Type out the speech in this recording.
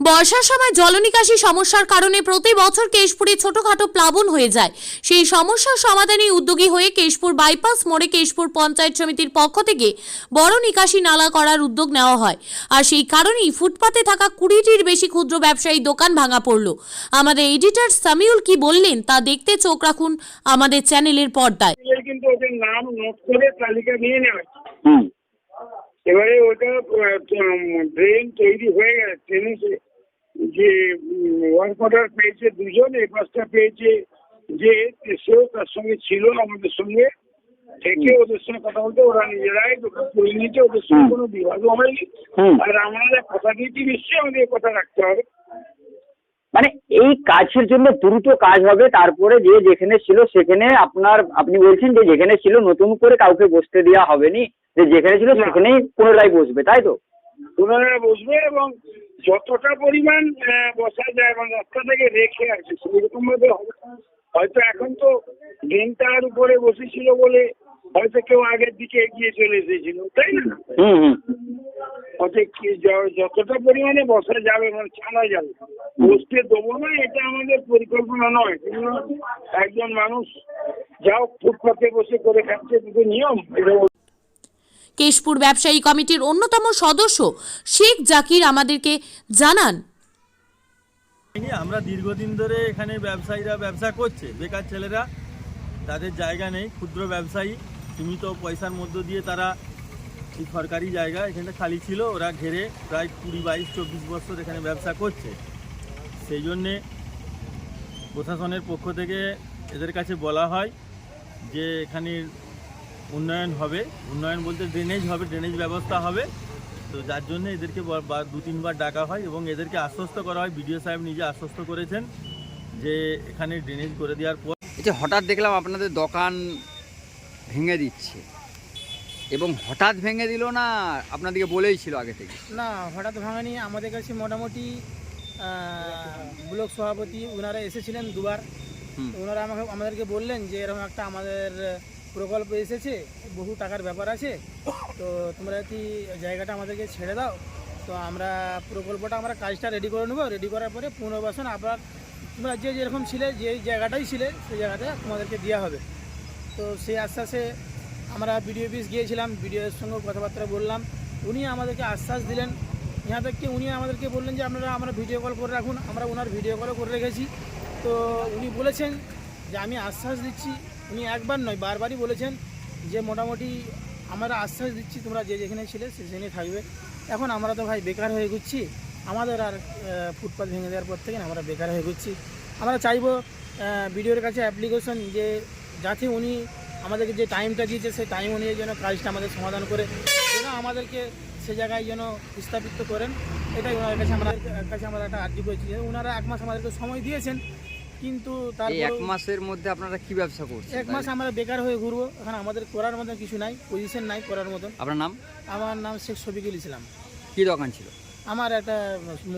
বর্ষার সময় জলনিকাশি সমস্যার কারণে প্রতি বছর কেশপুরে ছোটখাটো প্লাবন হয়ে যায়। সেই সমস্যার সমাধানে উদ্যোগী হয়ে কেশপুর বাইপাস মোড়ে কেশপুর পঞ্চায়েত সমিতির পক্ষ থেকে বড় নিকাশি নালা করার উদ্যোগ নেওয়া হয়। আর সেই কারণেই ফুটপাতে থাকা কুড়িটির বেশি ক্ষুদ্র ব্যবসায়ী দোকান ভাঙা পড়ল। আমাদের এডিটর সামিউল কি বললেন তা দেখতে চোখ রাখুন আমাদের চ্যানেলের পর্দায়। কিন্তু ওদের নাম নোট করে তালিকা নিয়ে নেওয়া। হুম। এবারে ওটা ড্রেন তৈরি হয়ে গেছে ট্রেনে যে ওয়ার্ক অর্ডার পেয়েছে দুজন এই পাঁচটা পেয়েছে যে সেও তার সঙ্গে ছিল আমাদের সঙ্গে থেকে ওদের সঙ্গে কথা বলতে ওরা নিজেরাই দোকান করে নিয়েছে ওদের সঙ্গে কোনো বিভাগও হয়নি। আর আমরা কথা দিয়েছি নিশ্চয়ই আমাদের কথা রাখতে হবে। মানে এই কাজের জন্য দ্রুত কাজ হবে তারপরে যে যেখানে ছিল সেখানে আপনার আপনি বলছেন যে যেখানে ছিল নতুন করে কাউকে বসতে দেওয়া হবে নি যে যেখানে ছিল। সেখানেই পুনরায় বসবে তাই তো? ওনারা বসবে এবং যতটা পরিমাণ বসা যায় এবং রাস্তা থেকে রেখে আছে সেরকম ভাবে হয়তো এখন তো ড্রেনটার উপরে বসেছিল বলে হয়তো কেউ আগের দিকে এগিয়ে চলে এসেছিল তাই না? যতটা পরিমাণে বসা যাবে মানে ছাড়া যাবে বসতে দেবো না এটা আমাদের পরিকল্পনা নয়। একজন মানুষ যাও ফুটপাতে বসে করে খাচ্ছে দুটো নিয়ম এটা কেশপুর ব্যবসায়ী কমিটির অন্যতম সদস্য শেখ জাকির আমাদেরকে জানান। আমরা দীর্ঘদিন ধরে এখানে ব্যবসায়ীরা ব্যবসা করছে, বেকার ছেলেরা, তাদের জায়গা নেই, ক্ষুদ্র ব্যবসায়ী, সীমিত পয়সার মধ্য দিয়ে তারা এই সরকারি জায়গা এখানে খালি ছিল, ওরা ঘেরে প্রায় কুড়ি, বাইশ, চব্বিশ বছর এখানে ব্যবসা করছে। সেই জন্যে প্রশাসনের পক্ষ থেকে এদের কাছে বলা হয় যে এখানে উন্নয়ন হবে। উন্নয়ন বলতে ড্রেনেজ হবে ড্রেনেজ ব্যবস্থা হবে। তো যার জন্য এদেরকে দু তিনবার ডাকা হয় এবং এদেরকে আশ্বস্ত করা হয়। বিডিও সাহেব নিজে আশ্বস্ত করেছেন যে এখানে ড্রেনেজ করে দেওয়ার পর এই যে হঠাৎ দেখলাম আপনাদের দোকান ভেঙে দিচ্ছে। এবং হঠাৎ ভেঙে দিল না আপনাদেরকে বলেই ছিল আগে থেকে? না হঠাৎ ভাঙানি। আমাদের কাছে মোটামুটি ব্লক সভাপতি ওনারা এসেছিলেন দুবার। ওনারা আমাকে আমাদেরকে বললেন যে এরকম একটা আমাদের প্রকল্প এসেছে, বহু টাকার ব্যাপার আছে, তো তোমরা কি জায়গাটা আমাদেরকে ছেড়ে দাও? তো আমরা প্রকল্পটা, আমরা কাজটা রেডি করে নেব। রেডি করার পরে পুনর্বাসন আবার তোমরা যে যেরকম ছিলে যে জায়গাটাই ছিলে, সেই জায়গাটা তোমাদেরকে দেওয়া হবে। তো সেই আশ্বাসে আমরা বিডিও অফিস গিয়েছিলাম বিডিওর সঙ্গে কথাবার্তা বললাম। উনি আমাদেরকে আশ্বাস দিলেন। ইহা থেকে উনি আমাদেরকে বললেন যে, আপনারা আমরা ভিডিও কল করে রাখুন, আমরা ওনার ভিডিও কলও করে রেখেছি। তো উনি বলেছেন যে, আমি আশ্বাস দিচ্ছি উনি একবার নয়, বারবারই বলেছেন যে মোটামুটি আমরা আশ্বাস দিচ্ছি, তোমরা যে যেখানে ছিলে সেখানে থাকবে। এখন আমরা তো ভাই বেকার হয়ে ঘুরছি, আমাদের আর ফুটপাথ ভেঙে দেওয়ার পর থেকে আমরা বেকার হয়ে ঘুরছি। আমরা চাইব ভিডিওর কাছে অ্যাপ্লিকেশন যে যাতে উনি আমাদেরকে যে টাইমটা দিয়েছে, সেই টাইম অনুযায়ী যেন কাজটা আমাদের সমাধান করে, যেন আমাদেরকে সে জায়গায় যেন স্থাপিত করেন। এটাই ওনার কাছে আমরা কাছে আমরা একটা আর্জি করেছি ওনারা এক মাস আমাদেরকে সময় দিয়েছেন কিন্তু তার এক মাসের মধ্যে আপনারা কি ব্যবসা করছেন এক মাস আমরা বেকার হয়ে ঘুরবো। এখন আমাদের করার মতন কিছু নাই পজিশন নাই করার মতন। আপনার নাম? আমার নাম শেখ শফিকুল ইসলাম। কি দোকান ছিল? আমার একটা